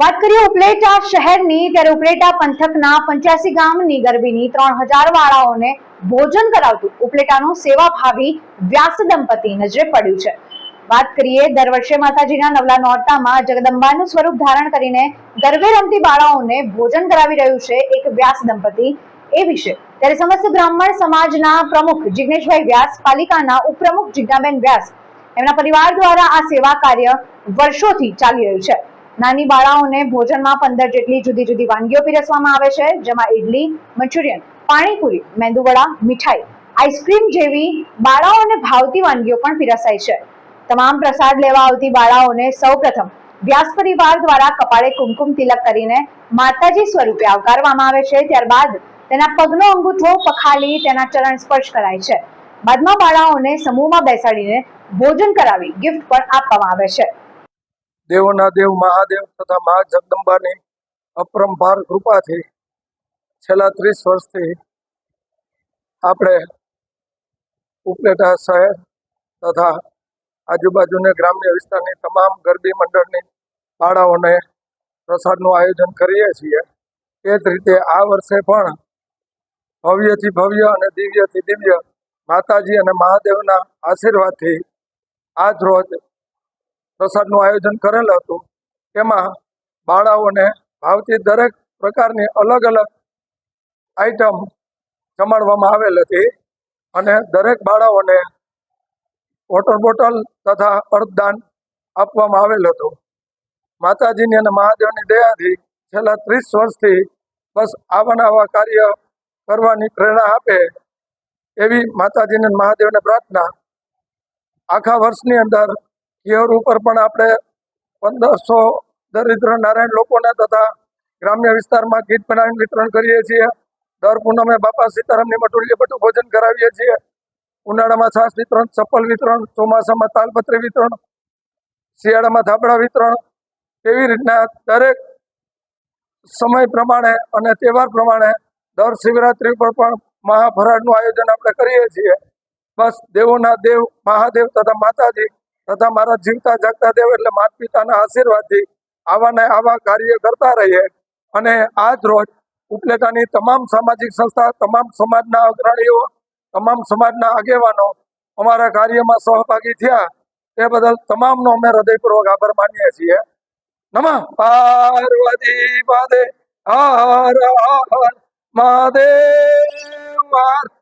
વાત કરીએ ઉપલેટા શહેરની, ત્યારે ઉપલેટા પંથકના પંચ્યાસી ગામની ગરબીની ત્રણ હજાર વાળાઓને ભોજન કરાવતું ઉપલેટાનું સેવાભાવી વ્યાસ દંપતી નજરે પડ્યું છે. વાત કરીએ દર વર્ષે માતાજીના નવલા નોરતામાં જગદંબાનું સ્વરૂપ ધારણ કરીને ગરબે રમતી બાળાઓને ભોજન કરાવી રહ્યું છે એક વ્યાસ દંપતી. એ વિશે ત્યારે સમસ્ત બ્રાહ્મણ સમાજના પ્રમુખ જિગ્નેશભાઈ વ્યાસ, પાલિકાના ઉપપ્રમુખ જિજ્ઞાબેન વ્યાસ એમના પરિવાર દ્વારા આ સેવા કાર્ય વર્ષોથી ચાલી રહ્યું છે. નાની બાળાઓને ભોજનમાં પંદર જેટલી જુદી જુદી વાનગીઓ પીરસવામાં આવે છે, જેમાં ઇડલી મંચુરિયન, પાણીપુરી, મેંદુવડા, મીઠાઈ, આઈસ્ક્રીમ જેવી બાળાઓને ભાવતી વાનગીઓ પણ પીરસાય છે. તમામ પ્રસાદ લેવા આવતી બાળાઓને સૌપ્રથમ વ્યાસ પરિવાર દ્વારા કપાળે કુમકુમ તિલક કરીને માતાજી સ્વરૂપે આવકારવામાં આવે છે. ત્યારબાદ તેના પગનો અંગૂઠો પખાલી તેના ચરણ સ્પર્શ કરાય છે. બાદમાં બાળાઓને સમૂહમાં બેસાડીને ભોજન કરાવી ગિફ્ટ પણ આપવામાં આવે છે. દેવોના દેવ, મહાદેવ તથા મહા જગદંબાની અપરંપાર કૃપાથી છેલ્લા ત્રીસ વર્ષથી આપણે ઉપલેટા શહેર તથા આજુબાજુના ગ્રામ્ય વિસ્તારની તમામ ગરબી મંડળની શાળાઓને પ્રસાદનું આયોજન કરીએ છીએ. એ જ રીતે આ વર્ષે પણ ભવ્યથી ભવ્ય અને દિવ્યથી દિવ્ય માતાજી અને મહાદેવના આશીર્વાદથી આજ રોજ પ્રસાદનું આયોજન કરેલ હતું. તેમાં બાળાઓને ભાવતી દરેક પ્રકારની અલગ અલગ આઈટમ જમાડવામાં આવેલ હતી અને દરેક બાળાઓને વોટર બોટલ તથા અર્થદાન આપવામાં આવેલ હતું. માતાજીની અને મહાદેવની દયાથી છેલ્લા ત્રીસ વર્ષથી બસ આવા આવા કાર્ય કરવાની પ્રેરણા આપે એવી માતાજીને મહાદેવને પ્રાર્થના આખા વર્ષની અંદર યર ઉપર પણ આપણે પંદરસો દરિદ્ર નારાયણ લોકોને તથા ગ્રામ્ય વિસ્તારમાં કીટ બનાવીને વિતરણ કરીએ છીએ. દર પૂનમે બાપા સીતારામની મટુલીએ બધું ભોજન કરાવીએ છીએ. ઉનાળામાં છાસ વિતરણ, ચપ્પલ વિતરણ, ચોમાસામાં તાલપત્રી વિતરણ, શિયાળામાં ધાબળા વિતરણ. એવી રીતના દરેક સમય પ્રમાણે અને તહેવાર પ્રમાણે દર શિવરાત્રિ પર પણ મહાફરાળનું આયોજન આપણે કરીએ છીએ. બસ દેવોના દેવ, મહાદેવ તથા માતાજી તથા મારા જીવતા જાગતા દેવ એટલે માતા પિતાના આશીર્વાદથી આવા ને આવા કાર્ય કરતા રહીએ. અને આજ રોજ ઉપલેટાની તમામ સામાજિક સંસ્થા, તમામ સમાજના અગ્રણીઓ, તમામ સમાજના આગેવાનો અમારા કાર્યમાં સહભાગી થયા. તે બદલ તમામનો અમે હૃદયપૂર્વક આભાર માનીએ છીએ. નમઃ. પાર્વતી પાદે હર હર મહાદેવ.